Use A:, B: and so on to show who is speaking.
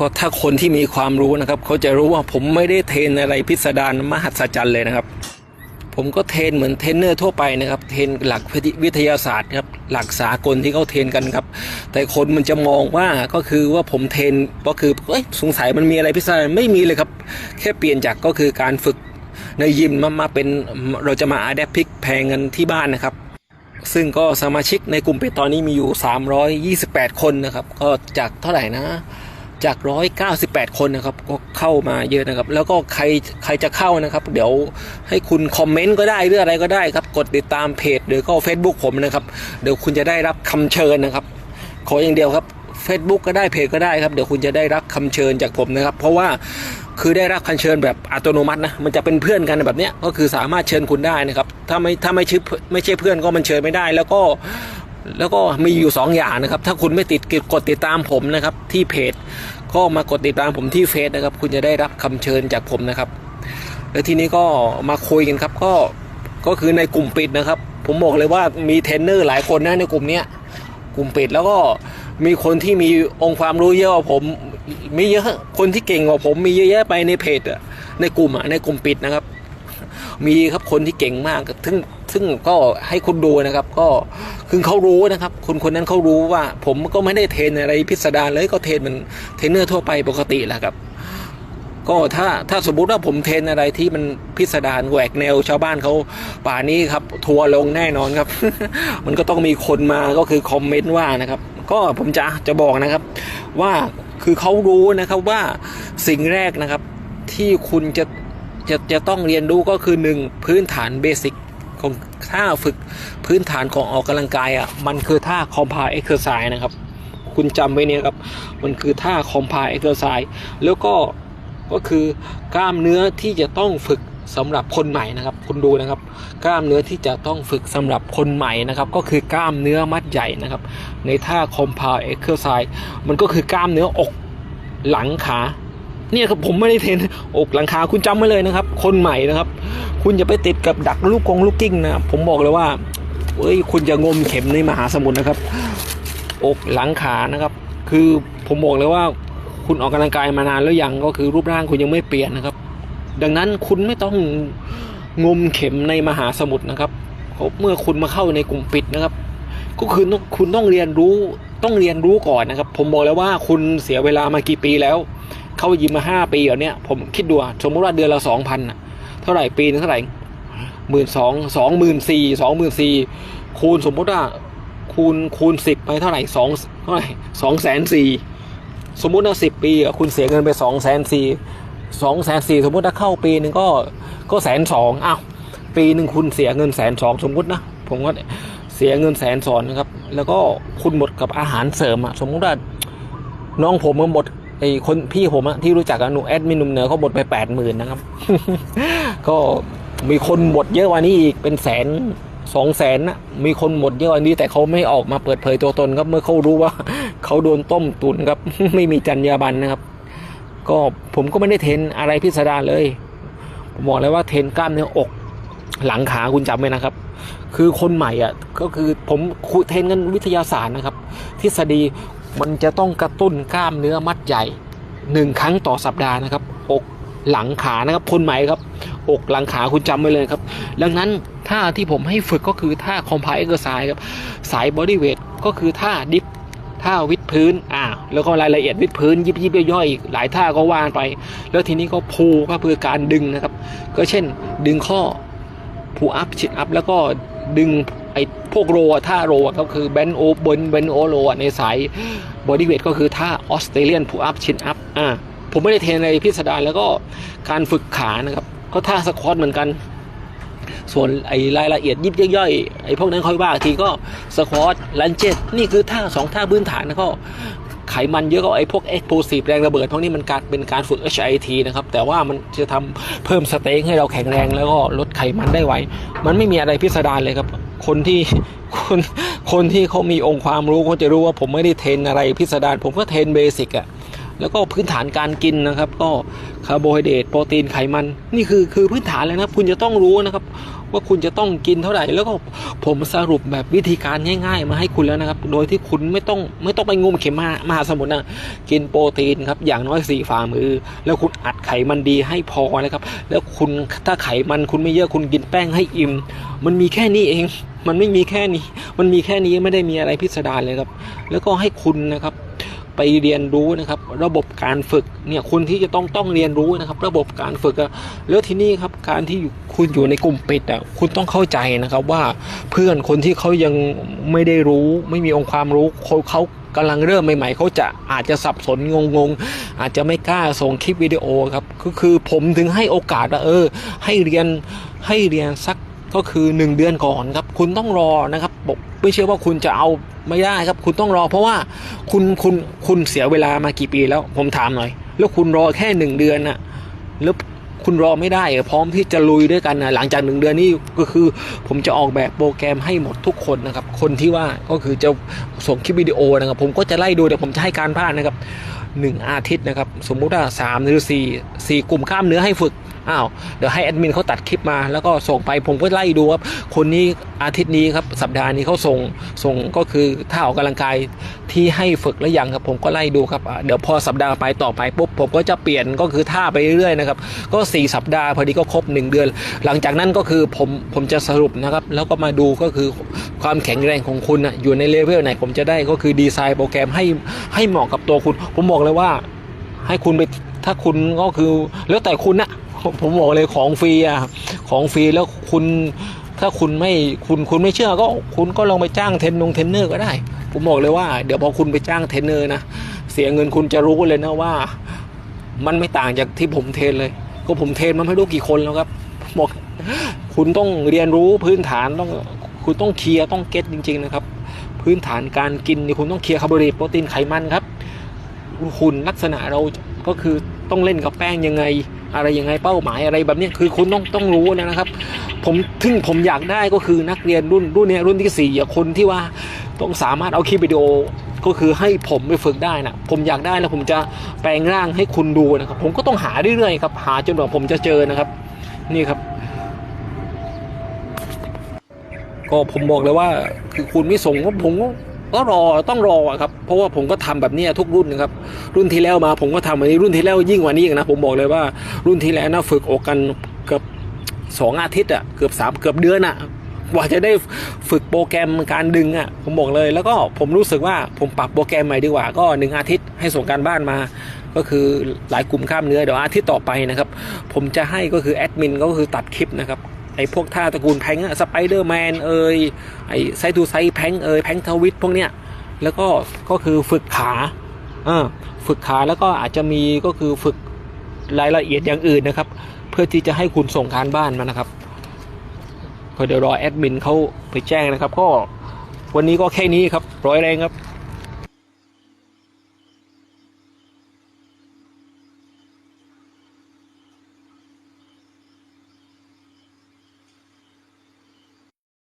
A: ก็ถ้าคนที่มีความรู้นะครับ เขาจะรู้ว่าผมไม่ได้เทรนอะไรพิสดารมหัศจรรย์เลยนะครับ ผมก็เทรนเหมือนเทรนเนอร์ทั่วไปนะครับ เทรนหลักวิทยาศาสตร์ครับหลักสากลที่เขาเทรนกันครับ แต่คนมันจะมองว่าก็คือว่าผมเทรนก็คือเอ้ยสงสัยมันมีอะไรพิเศษไม่มีเลยครับ แค่เปลี่ยนจากก็คือการฝึกในยิมมามาเป็นเราจะมาอาแดปพิกแพงกันที่บ้านนะครับซึ่งก็สมาชิกในกลุ่มเป็ดตอนนี้มีอยู่ 328 คนนะครับ ก็จากเท่าไหร่นะ จาก 198 คนนะครับ ก็เข้ามาเยอะนะครับ แล้วก็ใครใครจะเข้านะครับ เดี๋ยวให้คุณคอมเมนต์ก็ได้หรืออะไรก็ได้ครับ กดติดตามเพจหรือก็ Facebook ผมนะครับ เดี๋ยวคุณจะได้รับคำเชิญนะครับ ขออย่างเดียวครับ Facebook ก็ได้เพจก็ได้ครับ เดี๋ยวคุณจะได้รับคำเชิญจากผมนะครับ เพราะว่าคือได้รับคำเชิญแบบอัตโนมัตินะ มันจะเป็นเพื่อนกันแบบเนี้ยก็คือสามารถเชิญคุณได้นะครับ ถ้าไม่ถ้าไม่ชื่อไม่ใช่เพื่อนก็มันเชิญไม่ได้ แล้วก็ แล้วก็มีอยู่ 2 อย่างนะครับ ถ้าคุณไม่ติดกดติดตามผมนะครับ ที่เพจ ก็มากดติดตามผมที่เฟซนะครับ คุณจะได้รับคำเชิญจากผมนะครับ แล้วทีนี้ก็มาคุยกันครับ ก็ก็คือในกลุ่มปิดนะครับ ผมบอกเลยว่ามีเทรนเนอร์หลายคนนะในกลุ่มเนี้ยกลุ่มปิดแล้วก็มีคนที่มีองค์ความรู้เยอะกว่าผมมีเยอะคนที่เก่งกว่าผมมีเยอะแยะไปในเพจในกลุ่มอะในกลุ่มปิดนะครับ มีครับคนที่เก่งมากซึ่งซึ่งก็ให้คุณดูนะครับ ก็คือเขารู้นะครับ คนคนนั้นเขารู้ว่า ผมก็ไม่ได้เทรนอะไรพิสดารเลยก็เทรนเหมือนเทรนเนอร์ทั่วไปปกติแหละครับ ก็ถ้าถ้าสมมุติว่าผมเทรนอะไรที่มันพิสดารแหวกแนวชาวบ้านเขาป่านี้ครับ ทัวร์ลงแน่นอนครับ มันก็ต้องมีคนมาก็คือคอมเมนต์ว่านะครับ ก็ผมจะจะบอกนะครับ ว่าคือเขารู้นะครับว่าสิ่งแรกนะครับ ที่คุณจะ จะจะต้องเรียนรู้ก็คือหนึ่งพื้นฐานเบสิกของท่าฝึกพื้นฐานของออกกำลังกายอะมันคือท่าคอมพาเอ็กซ์ไซส์นะครับ คุณจำไว้เนี่ยครับ มันคือท่าคอมพาเอ็กซ์ไซส์แล้วก็ก็คือกล้ามเนื้อที่จะต้องฝึกสำหรับคนใหม่นะครับ คุณดูนะครับ กล้ามเนื้อที่จะต้องฝึกสำหรับคนใหม่นะครับ ก็คือกล้ามเนื้อมัดใหญ่นะครับ ในท่าคอมพาเอ็กซ์ไซส์มันก็คือกล้ามเนื้ออกหลังขา เนี่ยครับผมไม่ได้เทรนอกหลังคาคุณจำไว้เลยนะครับ คนใหม่นะครับ คุณอย่าไปติดกับดักลูกกงลูกกิ้งนะผมบอกเลยว่าเอ้ยคุณจะงมเข็มในมหาสมุทรนะครับ อกหลังขานะครับ คือผมบอกเลยว่า คุณออกกำลังกายมานานแล้วยังก็คือรูปร่างคุณยังไม่เปลี่ยนนะครับ ดังนั้นคุณไม่ต้องงมเข็มในมหาสมุทรนะครับเพราะเมื่อคุณมาเข้าในกลุ่มปิดนะครับ ก็คือคุณต้องเรียนรู้ ต้องเรียนรู้ก่อนนะครับ ผมบอกแล้วว่าคุณเสียเวลามากี่ปีแล้ว เข้ายิมมาห้าปีแล้วเนี่ยผมคิดดูสมมติว่าเดือนละสองพันเท่าไหร่ปีนึงเท่าไหร่หมื่นสองสองหมื่นสี่สองหมื่นสี่คูณสมมติว่าคูณคูณสิบไปเท่าไหร่สองเท่าไหร่สองแสนสี่สมมุติว่าสิบปีคุณเสียเงินไปสองแสนสี่สองแสนสี่สมมติถ้าเข้าปีหนึ่งก็ก็แสนสองอ้าวปีหนึ่งคุณเสียเงินแสนสองสมมตินะ ผมก็ สียเงินแสนสองนะครับ แล้วก็คุณหมดกับอาหารเสริมอะสมมติว่าน้องผมมันหมดไอ้คนพี่ผมอะที่รู้จักกันหนูแอดมินหนุ่มเหนือเขาหมดไปแปดหมื่นนะครับ ก็มีคนหมดเยอะกว่านี้อีกเป็นแสนสองแสนนะมีคนหมดเยอะกว่านี้ แต่เขาไม่ออกมาเปิดเผยตัวตนครับเมื่อเขารู้ว่าเขาโดนต้มตุนครับ ไม่มีจรรยาบรรณนะครับ ก็ผมก็ไม่ได้เทนอะไรพิสดารเลยผมบอกเลยว่าเทนกล้ามเนื้ออก หลังขาคุณจำไว้นะครับ คือคนใหม่อะก็คือผมคุเทรนกันวิทยาศาสตร์นะครับ ทฤษฎีมันจะต้องกระตุ้นกล้ามเนื้อมัดใหญ่หนึ่งครั้งต่อสัปดาห์นะครับอกหลังขานะครับคนใหม่ครับอกหลังขาคุณจำไว้เลยครับ ดังนั้นท่าที่ผมให้ฝึกก็คือท่าคอมไพเออร์ไซครับสายบอดี้เวทก็คือท่าดิฟท่าวิดพื้นอ่าแล้วก็รายละเอียดวิดพื้น ยิบยิบย่อยๆอีกหลายท่าก็ว่านไป แล้วทีนี้ก็พูก็เพื่อการดึงนะครับ ก็เช่นดึงข้อพูอัพชิดอัพแล้วก็ ดึงไอ้พวกโรท่าโรก็คือแบนโอบนแบนโอโรในสายบอดี้เวทก็คือท่าออสเตรเลียนพูอัพชินอัพอ่าผมไม่ได้เทรนอะไรพิสดารแล้วก็การฝึกขานะครับ ก็ท่าสควอตเหมือนกัน ส่วนไอ้รายละเอียดยิบย่อยๆไอ้พวกนั้นค่อยว่าทีก็สควอตลันเจ็ตนี่คือท่าสองท่าพื้นฐานนะก็ ไขมันเยอะก็ไอ้พวกเอ็กโพซีฟแรงระเบิดพวกนี้มันการเป็นการฝึก HIT นะครับ แต่ว่ามันจะทำเพิ่มสเต็กให้เราแข็งแรงแล้วก็ลดไขมันได้ไว มันไม่มีอะไรพิสดารเลยครับ คนที่คนคนที่เขามีองค์ความรู้เขาจะรู้ว่าผมไม่ได้เทรนอะไรพิสดารผมก็เทรนเบสิกอะแล้วก็พื้นฐานการกินนะครับ ก็คาร์โบไฮเดรตโปรตีนไขมัน นี่คือคือพื้นฐานเลยนะคุณจะต้องรู้นะครับ ว่าคุณจะต้องกินเท่าไหร่ แล้วก็ผมสรุปแบบวิธีการง่าย ๆ มาให้คุณแล้วนะครับ โดยที่คุณไม่ต้องไม่ต้องไปงมเข็มมามาสมุทรนะกินโปรตีนครับอย่างน้อยสี่ฝ่ามือ แล้วคุณอัดไขมันดีให้พอนะครับ แล้วคุณถ้าไขมันคุณไม่เยอะคุณกินแป้งให้อิ่มมันมีแค่นี้เอง มันไม่มีแค่นี้ มันมีแค่นี้ไม่ได้มีอะไรพิสดารเลยครับ แล้วก็ให้คุณนะครับ ไปเรียนรู้นะครับ ระบบการฝึกเนี่ยคุณที่จะต้องต้องเรียนรู้นะครับ ระบบการฝึกแล้วที่นี่ครับการที่คุณอยู่ในกลุ่มปิดอะคุณต้องเข้าใจนะครับว่าเพื่อนคนที่เขายังไม่ได้รู้ ไม่มีองค์ความรู้เขาเขากำลังเริ่มใหม่ๆเขาจะอาจจะสับสนงงๆ อาจจะไม่กล้าส่งคลิปวิดีโอครับก็คือผมถึงให้โอกาสว่าเออ ให้เรียนให้เรียนสักก็คือ 1 เดือนก่อนครับ คุณต้องรอนะครับไม่เชื่อว่าคุณจะเอา ไม่ได้ครับ คุณต้องรอเพราะว่าคุณคุณคุณเสียเวลามากี่ปีแล้วผมถามหน่อย แล้วคุณรอแค่หนึ่งเดือนน่ะแล้วคุณรอไม่ได้พร้อมที่จะลุยด้วยกันนะหลังจากหนึ่งเดือนนี้ก็คือ ผมจะออกแบบโปรแกรมให้หมดทุกคนนะครับ คนที่ว่าก็คือจะส่งคลิปวิดีโอนะครับ ผมก็จะไล่ดูเดี๋ยวผมจะให้การบ้านนะครับหนึ่งอาทิตย์นะครับ สมมุติว่าสามหรือสี่สี่กลุ่มกล้ามเนื้อให้ฝึกอ้าวเดี๋ยวให้แอดมินเขาตัดคลิปมา แล้วก็ส่งไปผมก็ไล่ดูว่าคนนี้อาทิตย์นี้ครับสัปดาห์นี้เขาส่งส่งก็คือท่าออกกำลังกายที่ให้ฝึกแล้วยังครับผมก็ไล่ดูครับเดี๋ยวพอสัปดาห์ไปต่อไปปุ๊บผมก็จะเปลี่ยนก็คือท่าไปเรื่อยๆนะครับก็ 4 สัปดาห์พอดีก็ครบ 1 เดือน หลังจากนั้นก็คือผมผมจะสรุปนะครับแล้วก็มาดูก็คือความแข็งแรงของคุณนะอยู่ในเลเวลไหนผมจะได้ก็คือดีไซน์โปรแกรมให้ให้เหมาะกับตัวคุณ ผมบอกเลยว่าให้คุณไปถ้าคุณก็คือแล้วแต่คุณนะ ผมบอกเลยของฟรีอะของฟรีแล้วคุณถ้าคุณไม่คุณคุณไม่เชื่อก็คุณก็ลองไปจ้างเทนนงเทนเนอร์ก็ได้ ผมบอกเลยว่า เดี๋ยวพอคุณไปจ้างเทนเนอร์นะเสียเงินคุณจะรู้เลยนะว่า มันไม่ต่างจากที่ผมเทนเลย ก็ผมเทนมาไม่รู้กี่คนแล้วครับบอกคุณต้องเรียนรู้พื้นฐานต้องคุณต้องเคลียร์ต้องเก็ตจริง ๆ นะครับ พื้นฐานการกินนี่คุณต้องเคลียร์คาร์โบไฮเดรตโปรตีนไขมันครับคุณลักษณะเราก็คือต้องเล่นกับแป้งยังไง อะไรยังไงเป้าหมายอะไรแบบนี้คือคุณต้องต้องรู้นะครับ ผมถึงผมอยากได้ก็คือนักเรียนรุ่นรุ่นเนี้ยรุ่นที่สี่คนที่ว่าต้องสามารถเอาคลิปวิดีโอก็คือให้ผมไปฝึกได้นะผมอยากได้แล้วผมจะแปลงร่างให้คุณดูนะครับ ผมก็ต้องหาเรื่อยๆครับ หาจนกว่าผมจะเจอนะครับ นี่ครับ ก็ผมบอกเลยว่าคือคุณไม่ส่งก็ผมก็ ก็รอต้องรอครับเพราะว่าผมก็ทำแบบนี้ทุกรุ่นนะครับรุ่นที่แล้วมาผมก็ทำแบบนี้รุ่นที่แล้วยิ่งกว่านี้อีกนะผมบอกเลยว่ารุ่นที่แล้วนะฝึกอกกันเกือบสองอาทิตย์อะเกือบสามเกือบเดือนอะกว่าจะได้ฝึกโปรแกรมการดึงอะผมบอกเลย แล้วก็ผมรู้สึกว่าผมปรับโปรแกรมใหม่ดีกว่า ก็หนึ่งอาทิตย์ให้ส่งการบ้านมา ก็คือหลายกลุ่มกล้ามเนื้อเดี๋ยวอาทิตย์ต่อไปนะครับ ผมจะให้ก็คือแอดมินก็คือตัดคลิปนะครับ ไอ้พวกท่าตระกูลแพงอะสไปเดอร์แมนเอ่ยไอ้ไซทูไซแพงเอ่ยแพงทวิตพวกเนี้ยแล้วก็ก็คือฝึกขาอ่าฝึกขาแล้วก็อาจจะมีก็คือฝึกรายละเอียดอย่างอื่นนะครับ เพื่อที่จะให้คุณส่งการบ้านมานะครับก็เดี๋ยวรอแอดมินเขาไปแจ้งนะครับ ก็วันนี้ก็แค่นี้ครับร้อยแรงครับ